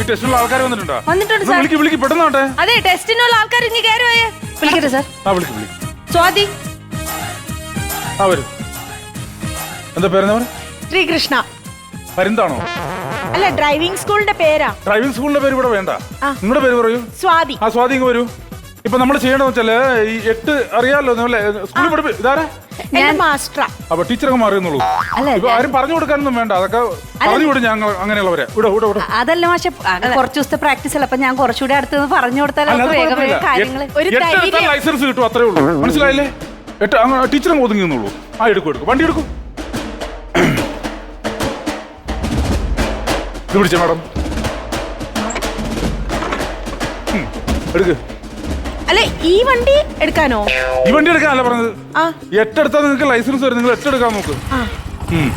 ഈ ടെസ്റ്റിനുള്ള ആൾക്കാർ വന്നിട്ടുണ്ടോ? വന്നിട്ടുണ്ട് ഒന്ന് സാർ. വിളിക്ക് വിളിക്ക് പെട്ടെന്നാട്ടെ അതെ ടെസ്റ്റിനുള്ള ആൾക്കാർ ഇനി കയറുപോയേ വിളിക്കട്ടെ സാർ. ആ വിളിക്ക് വിളിക്ക്. സ്വാതി. ആ വരും. എന്താ പേരെന്താ ശ്രീകൃഷ്ണ. പരിന്താണോ? അല്ല ഡ്രൈവിംഗ് സ്കൂളിന്റെ പേരാ. ഡ്രൈവിംഗ് സ്കൂളിന്റെ പേര് ഇവിടെ വേണ്ട. നിങ്ങളുടെ പേര് പറയൂ. സ്വാതി. ആ സ്വാധീനം വരൂ. ഇപ്പൊ നമ്മൾ ചെയ്യണമെന്ന് വെച്ചാൽ ഈ എട്ട് അറിയാലോ അല്ലേ? സ്കൂളിൽ പഠിപ്പി ഇതാരാ? എന്റെ മാസ്റ്ററാ. അപ്പൊ ടീച്ചറൊക്കെ മാറിയെന്നുള്ളൂ അല്ല, ഇപ്പൊ ആരും പറഞ്ഞു കൊടുക്കാനൊന്നും വേണ്ട. അതൊക്കെ പറഞ്ഞു വിടും ഞങ്ങൾ അങ്ങനെയുള്ളവരെ. ഇവിടെ ഇവിടെ ഇവിടെ അതല്ല പക്ഷെ കുറച്ചു ദിവസത്തെ പ്രാക്ടീസ് അല്ല. അപ്പൊ ഞാൻ കുറച്ചുകൂടി അടുത്ത് പറഞ്ഞു കൊടുത്താൽ. ലൈസൻസ് കിട്ടും അത്രേ ഉള്ളൂ. മനസ്സിലായില്ലേ? എട്ട് അങ്ങ് ടീച്ചറും ഒതുങ്ങിന്നുള്ളൂ ആ എടുക്കും എടുക്കും. വണ്ടി എടുക്കും. ഇത് പിടിച്ചേ മാഡം. എടുക്ക്. അല്ലെ ഈ വണ്ടി എടുക്കാനോ? ഈ വണ്ടി എടുക്കാനല്ല പറഞ്ഞത്. ആ. എട്ടെടുത്താൽ നിങ്ങൾക്ക് ലൈസൻസ് വരും നിങ്ങൾ എട്ടെടുക്കാൻ നോക്ക്. ആ. ഉം.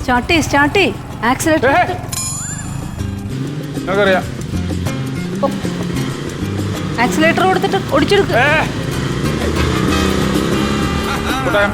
സ്റ്റാർട്ട് സ്റ്റാർട്ട് ആക്സിലേറ്റർ ഏഹ്. ആക്സിലേറ്റർ കൊടുത്തിട്ട് ഓടിച്ചെടുക്ക ഏ. കോട്ടയം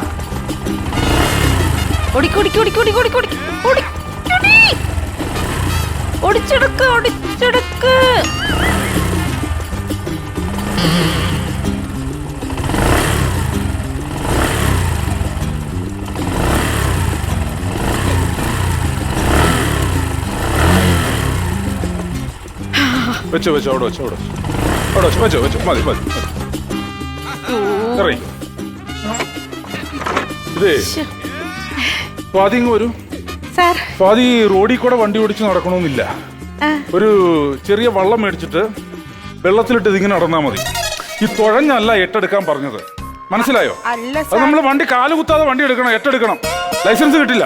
വെച്ചോ വെച്ചോ അവിടെ വെച്ചോ അവിടെ വെച്ചോ. അവിടെ വെച്ചോ വെച്ചോ വെച്ചോ മതി മതി. ഇറങ്ങി. ഇതേ. സ്വാതി ഇങ്ങ് വരൂ. സ്വാതി റോഡിൽ കൂടെ വണ്ടി ഓടിച്ച് നടക്കണമെന്നില്ല. ഒരു ചെറിയ വള്ളം മേടിച്ചിട്ട് വെള്ളത്തിലിട്ട് ഇതിങ്ങനെ നടന്നാ മതി. ഈ തുഴഞ്ഞല്ല എട്ടെടുക്കാൻ പറഞ്ഞത്. മനസ്സിലായോ? അത് നമ്മൾ വണ്ടി കാൽ കുത്താതെ വണ്ടി എടുക്കണം എട്ടെടുക്കണം. ലൈസൻസ് കിട്ടില്ല.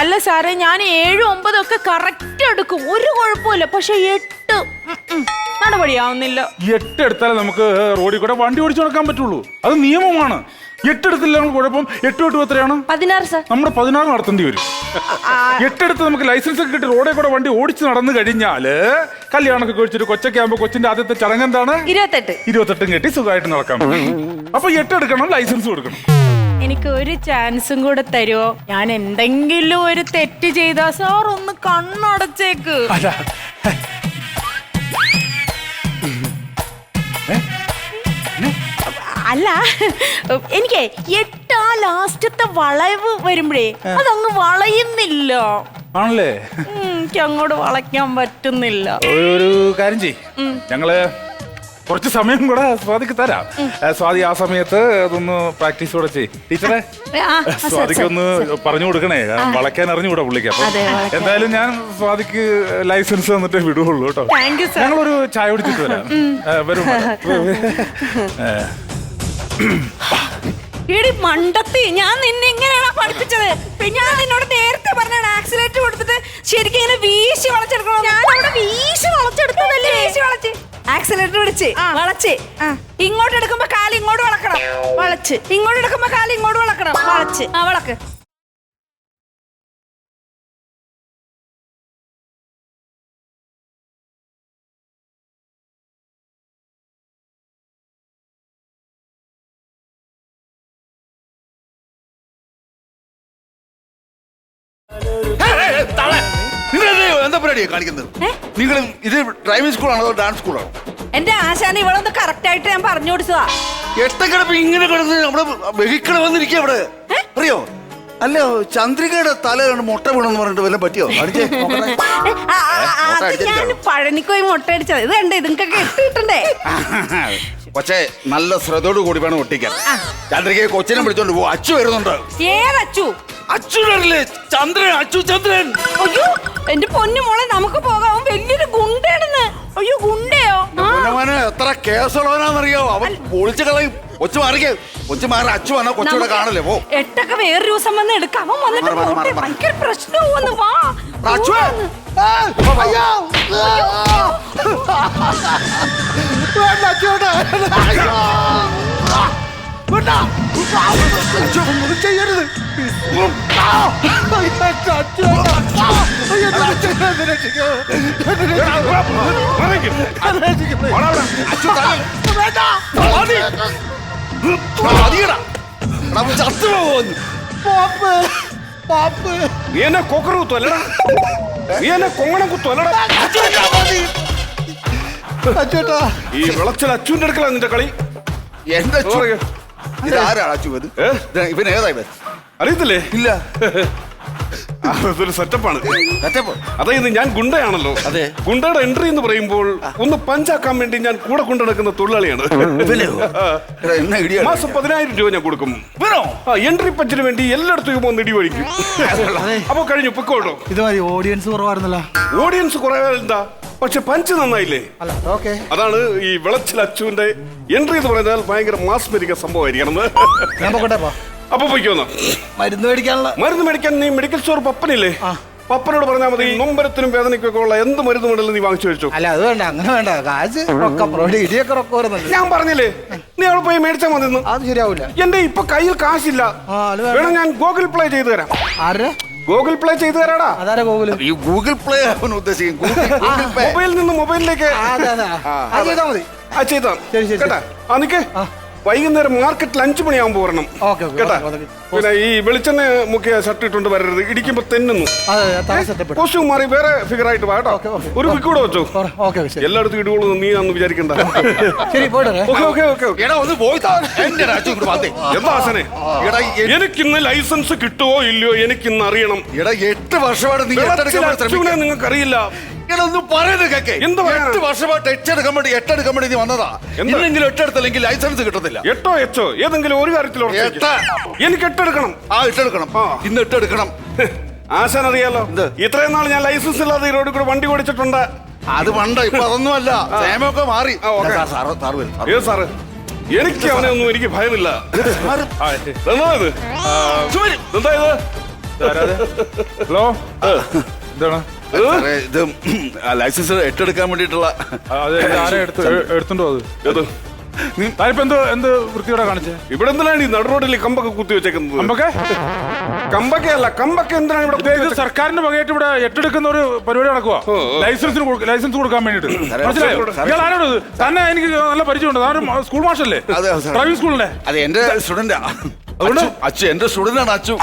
അല്ല സാറേ ഞാൻ ഏഴും ഒമ്പതും ഒക്കെ കറക്റ്റ് എടുക്കും. ഒരു കുഴപ്പമില്ല പക്ഷെ എട്ട് നടപടിയാവുന്നില്ല. എട്ടെടുത്താലേ നമുക്ക് റോഡിൽ കൂടെ വണ്ടി ഓടിച്ചു നടക്കാൻ പറ്റുള്ളൂ. അത് നിയമമാണ്. എട്ടെടുത്തില്ല നമുക്ക് കുഴപ്പം. എട്ട് എട്ടും എത്രയാണ് പതിനാറ് സാർ. നമ്മുടെ പതിനാറ് നടത്തേണ്ടി വരും. എട്ടെടുത്ത് നമുക്ക് ലൈസൻസ് ഒക്കെ കിട്ടി റോഡിൽ കൂടെ വണ്ടി ഓടിച്ച് നടന്നു കഴിഞ്ഞാൽ കല്യാണമൊക്കെ കഴിച്ചിട്ട് കൊച്ചൊക്കെ ആകുമ്പോൾ കൊച്ചിന്റെ ആദ്യത്തെ ചടങ്ങ് എന്താണ്? ഇരുപത്തെട്ട്. ഇരുപത്തെട്ടും കെട്ടി സുഖമായിട്ട് നടക്കാൻ പറ്റും അപ്പൊ എട്ടെടുക്കണം ലൈസൻസ് കൊടുക്കണം. എനിക്ക് ഒരു ചാൻസും കൂടെ തരുമോ ഞാൻ എന്തെങ്കിലും ഒരു തെറ്റ് ചെയ്താ സാർ ഒന്ന് കണ്ണടച്ചേക്ക്. അല്ല എനിക്ക് എട്ടാ ലാസ്റ്റത്തെ വളവ് വരുമ്പഴേ അതങ്ങ് വളയുന്നില്ല. ആണല്ലേ? എനിക്ക് അങ്ങോട്ട് വളയ്ക്കാൻ പറ്റുന്നില്ല. ഒരു കാര്യം ചെയ് ഞങ്ങൾ കുറച്ച് സമയം കൂടെ സ്വാതിക്ക് തരാം. സ്വാദി സ്വാതി ആ സമയത്ത് അതൊന്ന് പ്രാക്ടീസ് കൂടെ ചെയ് ടീച്ചറെ സ്വാതിക്ക് ഒന്ന് പറഞ്ഞു കൊടുക്കണേ. വളയ്ക്കാൻ അറിഞ്ഞുകൂടാ പുള്ളിക്ക് അപ്പൊ. എന്തായാലും ഞാൻ സ്വാതിക്ക് ലൈസൻസ് തന്നിട്ടേ വിടുകയുള്ളൂ കേട്ടോ. ഞങ്ങളൊരു ചായ കുടിച്ചിട്ട് വരാം. വരും എടി മണ്ടത്തി ഞാൻ നിന്നെ എങ്ങനെയാണ് പഠിപ്പിച്ചത്? ഞാൻ നിന്നോട് നേരത്തെ പറഞ്ഞാണ് ആക്സിലേറ്റർ കൊടുത്തിട്ട് ശരിക്കും ഇങ്ങനെ വീശി വളച്ചെടുക്കണം ഞാൻ അവിടെ വീശി വളച്ചെടുത്തതല്ലേ? വീശി വളച്ച്. ആക്സിലേറ്റർ പിടിച്ച് വളച്ച്. ഇങ്ങോട്ട് എടുക്കുമ്പോ കാൽ ഇങ്ങോട്ട് വളക്കണം. വളച്ച്. ഇങ്ങോട്ട് എടുക്കുമ്പോ കാൽ ഇങ്ങോട്ട് വളക്കണം. വളച്ച്. ആ വളക്ക്. എന്താ പരിപാടിയാ കാണിക്കുന്നത്? നിങ്ങൾ ഇത് ഡ്രൈവിംഗ് സ്കൂളാണോ അതോ ഡാൻസ് സ്കൂളാണോ എന്റെ ആശാന ഇവളൊന്ന് കറക്റ്റ് ആയിട്ട് ഞാൻ പറഞ്ഞു കൊടുത്തതാ. എട്ടക്കിടപ്പ് ഇങ്ങനെ കിടന്ന് നമ്മുടെ വെഹിക്കിൾ വന്നിരിക്കുക ഇവിടെ. അറിയോ? അല്ല ചന്ദ്രികയുടെ തല മുട്ട വീണെന്ന് പറഞ്ഞിട്ട് വല്ല പറ്റിയോ? അടിച്ചേ അത് ഞാൻ പഴനിക്ക് മുട്ട അടിച്ചത്. ഇത് കണ്ടേ ഇതിങ്ങൊക്കെ ഇട്ട് കിട്ടണ്ടേ പക്ഷേ നല്ല ശ്രദ്ധയോട് കൂടി വേണം ഒട്ടിക്കാൻ. ചന്ദ്രികയെ കൊച്ചിനെ വിളിച്ചോണ്ട് പോ അച്ചു വരുന്നുണ്ട്. ഏതച്ചു അച്ചു വരില്ലേ ചന്ദ്രൻ അച്ചു ചന്ദ്രൻ. അയ്യോ എന്റെ പൊന്നു മോളെ നമുക്ക് പോകാം. അവൻ വലിയൊരു ഗുണ്ടയാണെന്ന്. അയ്യോ ഗുണ്ടയോ? അവനവന് എത്ര കേസുള്ളവനാന്നറിയോ അവൻ പൊളിച്ചു കളയും. കൊച്ചു മാറിക്ക്. കൊച്ചു മാറി അച്ചു വന്നാ കൊച്ചിവിടെ കാണല്ലേ പോ. എട്ടൊക്കെ വേറെ ദിവസം വന്ന് എടുക്കാം. അവൻ വന്നിട്ട് മാറ്, മാറ്, പോട്ടെ. മാറ്. ഭയങ്കര വാ. അച്ചു. അയ്യോ. വേണ്ട വേണ്ട. മതി. പോകുന്നു പാപ്പ് പാപ്പ്. നീ എന്നെ കൊക്കറ് കുത്തുവല്ലടാ. നീ എന്നെ കൊങ്ങണം കുത്തുവല്ലടാ. ഈ വിളച്ചൽ അച്ചുവിന്റെ അടുക്കള നിന്റെ കളി. എന്താ. ഇത് ആരാണ് അച്ചു ഇത് ഇവൻ ഏതാ ഇവൻ അറിയത്തില്ലേ? ഇല്ല. അതൊരു സെറ്റപ്പാണ് സെറ്റപ്പ് അതായത് ഞാൻ ഗുണ്ടയാണല്ലോ. അതെ. ഗുണ്ടയുടെ എൻട്രി എന്ന് പറയുമ്പോൾ ഒന്ന് പഞ്ചാക്കാൻ വേണ്ടി ഞാൻ കൂടെ കൊണ്ടു നടക്കുന്ന തൊഴിലാളിയാണ് മാസം പതിനായിരം രൂപ ഞാൻ കൊടുക്കും. എൻട്രി പഞ്ചിന് വേണ്ടി എല്ലായിടത്തും ഒന്ന് ഇടി വഴിക്കും അപ്പൊ കഴിഞ്ഞു പൊക്കോട്ടോ ഇത് ഓഡിയൻസ് കുറവായിരുന്നല്ലോ. ഓഡിയൻസ് കുറെ എന്താ? പക്ഷെ പഞ്ച് നന്നായില്ലേ? അല്ല ഓക്കെ. അതാണ് ഈ വിളച്ചിൽ അച്ചുവിന്റെ എൻട്രി എന്ന് പറഞ്ഞാൽ ഭയങ്കര മാസ്മരിക സംഭവമായിരിക്കണം. ഞാൻ പോകട്ടെ പോ. അപ്പൊ പൊയ്ക്കോന്ന് മരുന്ന് മേടിക്കാനുള്ള മരുന്ന് മേടിക്കാൻ നീ മെഡിക്കൽ സ്റ്റോർ പപ്പനില്ലേ? പപ്പനോട് പറഞ്ഞാൽ മതി നൊമ്പരത്തിനും വേദനയ്ക്കൊക്കെ ഉള്ള എന്ത് മരുന്ന് വേണമെങ്കിലും നീ വാങ്ങിച്ചു വെച്ചു അല്ല അത് വേണ്ട അങ്ങനെ വേണ്ട. കാശ് റൊക്കം റോഡ് ഇടിയൊക്കെ റൊക്കം വരുന്നുണ്ട്. ഞാൻ പറഞ്ഞില്ലേ നീ അവിടെ പോയി മേടിച്ചാൽ മതി. അത് ശരിയാവൂല. എന്റെ ഇപ്പൊ കയ്യിൽ കാശില്ല. ആ, അത് വേണ്ട. വേണം ഞാൻ ഗൂഗിൾ പ്ലേ ചെയ്തു തരാം. ആരുടെ? ഗൂഗിൾ പ്ലേ ചെയ്തു തരാടാ. അതാരാ ഗൂഗിൾ ഈ ഗൂഗിൾ പ്ലേ അവൻ ഉദ്ദേശിക്കും. ഗൂഗിൾ ഗൂഗിൾ പേ മൊബൈലിൽ നിന്ന് മൊബൈലിലേക്ക് ആ, അതെ അതെ അത് ചെയ്താ മതി. ആ ചെയ്താ. ശരി, ശരി, കേട്ടാ? ആ നിക്ക്. വൈകുന്നേരം മാർക്കറ്റിൽ അഞ്ചു മണിയാകുമ്പോൾ വരണം. ഓക്കെ, ഓക്കെ, കേട്ടാ. പിന്നെ ഈ വെളിച്ചെണ്ണ മുക്കിയ ഷർട്ട് ഇട്ടുകൊണ്ട് വരരുത്. ഇടിക്കുമ്പോ തെന്നുന്നു. കോസ്റ്റ്യൂം മാറി വേറെ ഫിഗർ ആയിട്ട് വാ കേട്ടോ. ഒരു വിക്ക് കൂടെ വെച്ചോ. ഓക്കെ ഓക്കെ ശരി. എല്ലായിടത്തും ഇടുകയുള്ളൂ നീ അന്ന് വിചാരിക്കണ്ട. ശരി ഇന്ന് ലൈസൻസ് കിട്ടുമോ ഇല്ലയോ എനിക്കിന്ന് അറിയണം. എടാ എട്ട് വർഷമായിട്ട് നീ എട്ടെടുക്കാൻ വേണ്ടി നിങ്ങൾക്ക് അറിയില്ല ഒന്ന് പറയുന്നത് കേക്കേ. എന്ത് പറയാനാ? എട്ട് വർഷമായിട്ട് എട്ടെടുക്കാൻ വേണ്ടി എട്ടെടുക്കാൻ വേണ്ടി നീ വന്നതാ. എന്താ? ഇന്നെങ്കിലും എട്ടെടുത്തില്ലെങ്കിൽ ലൈസൻസ് കിട്ടത്തില്ല. എട്ടോ എച്ചോ? ഏതെങ്കിലും ഒരു കാര്യത്തിൽ ഉറപ്പിക്ക്. എട്ട്. എനിക്ക് എട്ടെടുക്കണം. ആ എട്ടെടുക്കണം. ആ. ഇന്ന് എട്ടെടുക്കണം. ആശാൻ അറിയാലോ? എന്ത്? ഇത്രയും നാൾ ഞാൻ ലൈസൻസ് ഇല്ലാതെ ഈ റോഡിൽ കൂടെ വണ്ടി ഓടിച്ചിട്ടുണ്ട്. അത് പണ്ട ഇപ്പൊ അതൊന്നും അല്ല നിയമമൊക്കെ മാറി. ആ, ഓക്കേ. സാർ, സാറ് സാറ് വരും, സാറ് ഏത് സാറ്? എനിക്ക് അവനെ ഒന്നും എനിക്ക് ഭയമില്ല. സാറ്? ആ, എന്താ ഇത്? ചുമര്. എന്താ ഇത്? ഹലോ? എന്താണ് സാറേ, ഇത് ആ ലൈസൻസ് ഏറ്റെടുക്കാൻ വേണ്ടിയിട്ടുള്ള ആ, അത് ആരെ എടുത്ത് എടുത്തുണ്ടോ അത്? ഏത്? താനിപ്പോ എന്ത് എന്ത് വൃത്തിയോടെ കാണിച്ചേ? ഇവിടെ എന്തിനാണ് ഈ നടുറോഡിൽ കമ്പൊക്കെ കുത്തി വെച്ചേക്കുന്നത്? നമ്മക്കെ കമ്പൊക്കെ അല്ല കമ്പൊക്കെ എന്തിനാണ് ഇവിടെ കുത്തി ഇത് വെച്ചേ- സർക്കാരിന്റെ വകയായിട്ട് ഇവിടെ എട്ടെടുക്കുന്ന ഒരു പരിപാടി നടക്കുക. ലൈസൻസിന് കൊടുക്ക- ലൈസൻസ് കൊടുക്കാൻ വേണ്ടിട്ട് സാറേ, മനസ്സിലായോ? സാറേ, ഇയാൾ ആരോട് ഇത്? തന്നെ എനിക്ക് നല്ല പരിചയമുണ്ട്. താനൊരു സ്കൂൾ മാഷല്ലേ? അതെ, സാറേ. ഡ്രൈവിംഗ് സ്കൂളിലെ? അത് എന്റെ സ്റ്റുഡന്റാ അതുകൊണ്ട്? അച്ചു എന്റെ സ്റ്റുഡന്റ് അച്ഛൻ.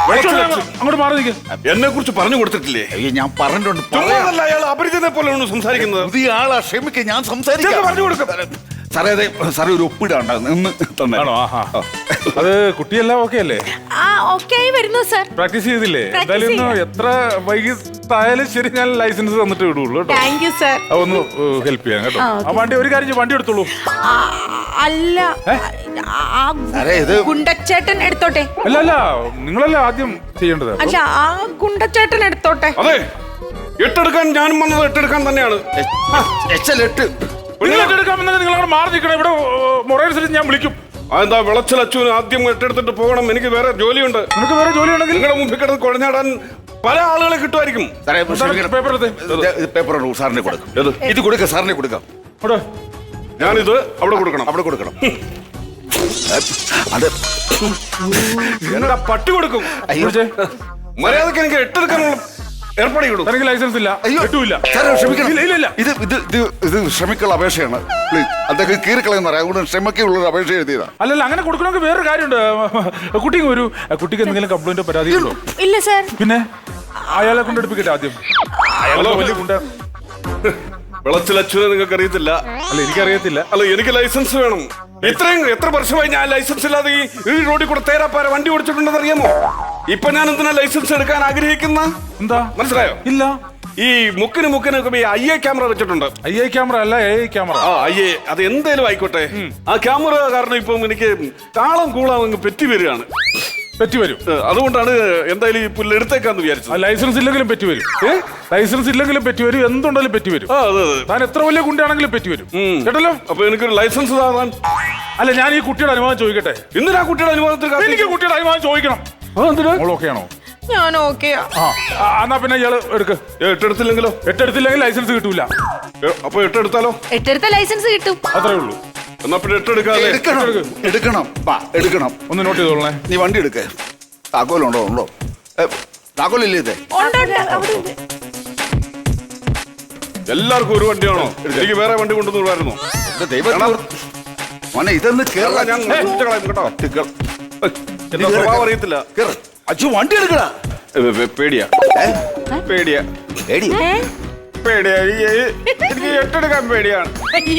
അങ്ങോട്ട് മാറി നിൽക്കും എന്നെ കുറിച്ച് പറഞ്ഞു കൊടുത്തിട്ടില്ലേ? അയ്യോ ഞാൻ പറഞ്ഞിട്ടുണ്ട്. പറയാം. ചുമ്മാതല്ല അയാൾ അപരിചിതനെ പോലെയാണ് സംസാരിക്കുന്നത്. പുതിയ ആളാ ക്ഷമിക്ക ഞാൻ സംസാരിക്കാം. പറഞ്ഞു കൊടുക്ക്. സാറേ അതെ സാറേ ഒരു ഒപ്പിടാണ്ട. നിന്ന് തന്നെ. ആണോ? ആഹാ അത് കുട്ടിയെല്ലാം ഓക്കെ അല്ലേ? ആ ഓക്കെ ആയി വരുന്നു സർ പ്രാക്ടീസ് ചെയ്തില്ലേ? Practice എന്തായാലും ഇന്ന് എത്ര വൈകിട്ടായാലും ശരി ഞാൻ ലൈസൻസ് തന്നിട്ട് വിടുള്ളൂ കേട്ടോ. താങ്ക് യു സർ അതൊന്ന് ഹെൽപ്പ് ചെയ്യാം കേട്ടോ. ആ, ആ വണ്ടി ഒരു കാര്യം ചെയ്യ്, വണ്ടി എടുത്തോളൂ. അല്ല. ആ സാറേ, ഇത് ഗുണ്ടച്ചേട്ടൻ എടുത്തോട്ടെ. അല്ല അല്ല നിങ്ങളല്ലേ ആദ്യം ചെയ്യേണ്ടത്? അല്ല ആ ഗുണ്ടച്ചേട്ടൻ എടുത്തോട്ടെ. അതെ. എട്ടെടുക്കാൻ ഞാനും വന്നത് എട്ടെടുക്കാൻ തന്നെയാണ്. എച്ച് എൽ എട്ട്. നിങ്ങൾ എടുക്കാമെന്നെങ്കിൽ നിങ്ങൾ അവിടെ മാറി നിൽക്കണം. ഇവിടെ മൊറൈൽസിൽ ഞാൻ വിളിക്കും. അതെന്താ വിളച്ചൽ അച്ഛന് ആദ്യം എട്ടെടുത്തിട്ട് പോകണം? എനിക്ക് വേറെ ജോലിയുണ്ട്. നിനക്ക് വേറെ ജോലി ഉണ്ടെങ്കിൽ നിങ്ങളുടെ മുമ്പിൽ കിടന്ന് കുഴഞ്ഞാടാൻ പല ആളുകളെ കിട്ടുമായിരിക്കും. സാറേ ക്ഷമിക്കണം. പേപ്പർ എടുത്തേ. ഇത് ഇത് പേപ്പർ ഉണ്ട്? സാറിനെ കൊടുക്കാം. ഏത്? ഇത് കൊടുക്കാം സാറിനെ കൊടുക്കാം. അവിടെ ഞാനിത് അവിടെ കൊടുക്കണം. അവിടെ കൊടുക്കണം. അത് എന്താ പട്ടി കൊടുക്കും. വിളിച്ചേ. മര്യാദയ്ക്ക് എനിക്ക് എട്ടെടുക്കാനുള്ള ഏർപ്പാടി കൊടുക്കും എനിക്ക് ലൈസൻസ് ഇല്ല. അയ്യോ. കിട്ടൂല സാറേ ക്ഷമിക്കണം. ഇല്ല, ഇല്ല, ഇല്ല. ഇത് ഇത് ഇത് ഇത് ക്ഷമിക്കുള്ള അപേക്ഷയാണ്. പ്ലീസ് അദ്ദേഹം കീറിക്കളയെന്ന് പറയാം അതുകൊണ്ട് ക്ഷമയ്ക്കുള്ള ഒരു അപേക്ഷ എഴുതിയതാ. അല്ലല്ല അങ്ങനെ കൊടുക്കണമെങ്കിൽ വേറൊരു കാര്യമുണ്ട്. കുട്ടിക്ക് ഒരു കുട്ടിക്ക് എന്തെങ്കിലും കംപ്ലൈന്റ് പരാതി ഉണ്ടോ? ഇല്ല സർ. പിന്നെ? അയാളെ കൊണ്ട് എടുപ്പിക്കട്ടെ ആദ്യം. അയാളെ വലിയ ഗുണ്ട. വിളച്ചിൽ നിങ്ങൾക്ക് അറിയത്തില്ല അല്ല എനിക്കറിയത്തില്ല. അല്ല എനിക്ക് ലൈസൻസ് വേണം. ഇത്രയും എത്ര വർഷമായി ഞാൻ ലൈസൻസ് ഇല്ലാതെ ഈ റോഡിൽ കൂടെ തേരാപ്പാര വണ്ടി ഓടിച്ചിട്ടുണ്ടെന്ന് അറിയാമോ ഇപ്പൊ ഞാൻ എന്തിനാ ലൈസൻസ് എടുക്കാൻ ആഗ്രഹിക്കുന്ന? എന്താ? മനസ്സിലായോ? ഇല്ല. ഈ മുക്കിന് മുക്കിനൊക്കെ ഈ ഐ എ ക്യാമറ വെച്ചിട്ടുണ്ട്. ഐ എ ക്യാമറ അല്ല എ ക്യാമറ ആ ഐ എ അത് എന്തേലും ആയിക്കോട്ടെ. ആ ക്യാമറ കാരണം ഇപ്പം എനിക്ക് താളം കൂളാം അങ്ങ് പെറ്റി വരികയാണ്. പറ്റി വരും അതുകൊണ്ടാണ് എന്തായാലും ഈ പുല്ല് എടുത്തേക്കാന്ന് ആ വിചാരിച്ചത് ലൈസൻസ് ഇല്ലെങ്കിലും പറ്റി വരും ലൈസൻസ് ഇല്ലെങ്കിലും പറ്റി വരും എന്തുണ്ടെങ്കിലും പറ്റി വരും ആ താൻ എത്ര വലിയ കുണ്ടിയാണെങ്കിലും പറ്റി വരും. കേട്ടല്ലോ? അപ്പൊ എനിക്കൊരു ലൈസൻസ് താങ്ങാൻ അല്ല ഞാൻ ഈ കുട്ടിയുടെ അനുവാദം ചോദിക്കട്ടെ? എന്തിനാ കുട്ടിയുടെ അനുഭവത്തിൽ കാത്തി- എനിക്ക് കുട്ടിയുടെ അനുവാദം ചോദിക്കണം. ആ, ആണോ? ഞാൻ ഓക്കെയാ ആ. ആ, എന്നാ പിന്നെ ഇയാൾ എടുക്ക്. എട്ടെടുത്തില്ലെങ്കിലോ? എട്ടെടുത്തില്ലെങ്കിൽ ലൈസൻസ് കിട്ടൂല. അപ്പൊ എട്ടെടുത്താലോ? എട്ടെടുത്ത ലൈസൻസ് കിട്ടും. അത്രേ ഉള്ളൂ. എന്നാ പിന്നെ എട്ടെടുക്കാതെ എടുക്കണം. എടുക്കണം. വാ എടുക്കണം. ഒന്ന് നോട്ട് ചെയ്തോളണേ. നീ വണ്ടി എടുക്ക. താക്കോലുണ്ടോ? ഉണ്ടോ? ഏ, താക്കോലില്ലേ ഇത്? ഉണ്ട്, ഉണ്ട്, അവിടെ ഉണ്ട്. എല്ലാവർക്കും ഒരു വണ്ടിയാണോ? എനിക്ക് വേറെ വണ്ടി കൊണ്ടുവന്ന് വിടായിരുന്നു ദൈവം മോനെ ഇതൊന്ന് കേരള ഞാൻ കളയും കേട്ടോ. കേറ്. എന്താ സ്വഭാവം അറിയത്തില്ല. കേറ്. അച്ചു വണ്ടി എടുക്കടാ. ഏ, പേ- പേടിയാ. പേടിയാ. പേടി പേടിയാ എനിക്ക് എനിക്ക് എട്ടെടുക്കാൻ പേടിയാണ്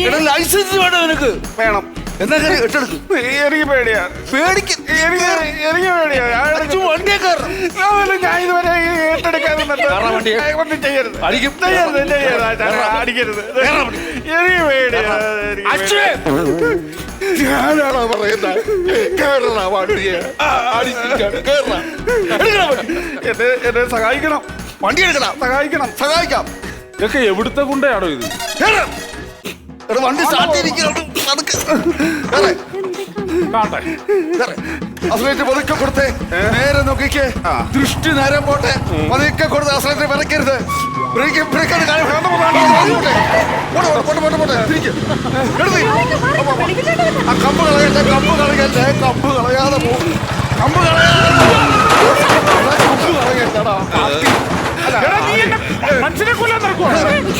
എടാ ലൈസൻസ് വേണം നിനക്ക്. വേണം. എന്നാ കയറി എട്ടെടുക്ക് എനിക്ക് പേടിയാ പേടിക്ക്. എനിക്ക് എനിക്ക് പേടിയാ ഞാൻ വണ്ടിയെ കയറണം ഇതുവരെ. ചെയ്യരുത്. അടിക്കും. അടിക്കരുത്. എനിക്ക് ഞാനാണോ പറയുന്നത്? കേരള വണ്ടിയെ. എന്നെ സഹായിക്കണം. വണ്ടി എടുക്കണം സഹായിക്കണം. സഹായിക്കാം. ഇതൊക്കെ എവിടുത്തെ കുണ്ടയാണോ ഇത്? എടാ വണ്ടി സ്റ്റാർട്ട് ചെയ്തിരിക്കണം കേറേ. കാണട്ടെ കേറേ. അസലേറ്റ് പതുക്കെ കൊടുത്തേ. നേരെ നോക്കിക്കേ. ദൃഷ്ടി നേരം പോട്ടെ. പതുക്കെ കൊടുത്ത് അസലേറ്റ് വിലക്കരുത്. ബ്രേക്ക് ബ്രേക്കാണ് കാര്യം വേണ്ട പോട്ടെ പോട്ടെ പോട്ടെ പോട്ടെ പോട്ടെ. തിരിക്ക്. എടുത്ത് ആ കമ്പ് കളയട്ടെ കമ്പ് കളയട്ടെ കമ്പ് കളയാതെ പോ കമ്പ് കളയാതെ പോ. എടാ, കമ്പ് കളയട്ടെടാ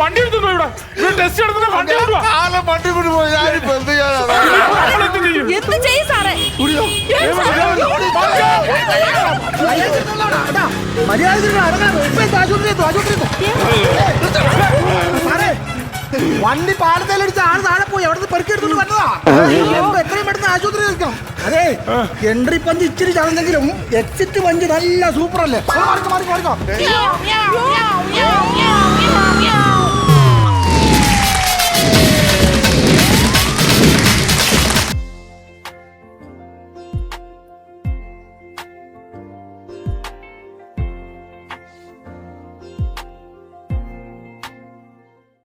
വണ്ടി എടുത്തുണ്ടോ ഇവിടെ? ഇവിടെ ടെസ്റ്റ് വണ്ടി കൊണ്ടുവാ കാലം വണ്ടി കൊണ്ട് പോയി. ഞാനിപ്പോ എന്ത് ചെയ്യാനാ? നമ്മൾ എന്ത് ചെയ്യും? എന്ത് ചെയ്യും സാറേ? വണ്ടി പാലത്തേലടിച്ച് ആൾ താഴെ പോയി. അവിടെ പെറുക്കിയെടുത്തോണ്ട് വന്നതാ. എത്രയും പെട്ടെന്ന് ആശുപത്രി നിൽക്കാം. അതെ എൻട്രി പഞ്ച് ഇച്ചിരി ചടന്നെങ്കിലും എക്സിറ്റ് പഞ്ച് നല്ല സൂപ്പർ അല്ലേ? മാറിക്കോ മാറിക്കോ മാറിക്കോ.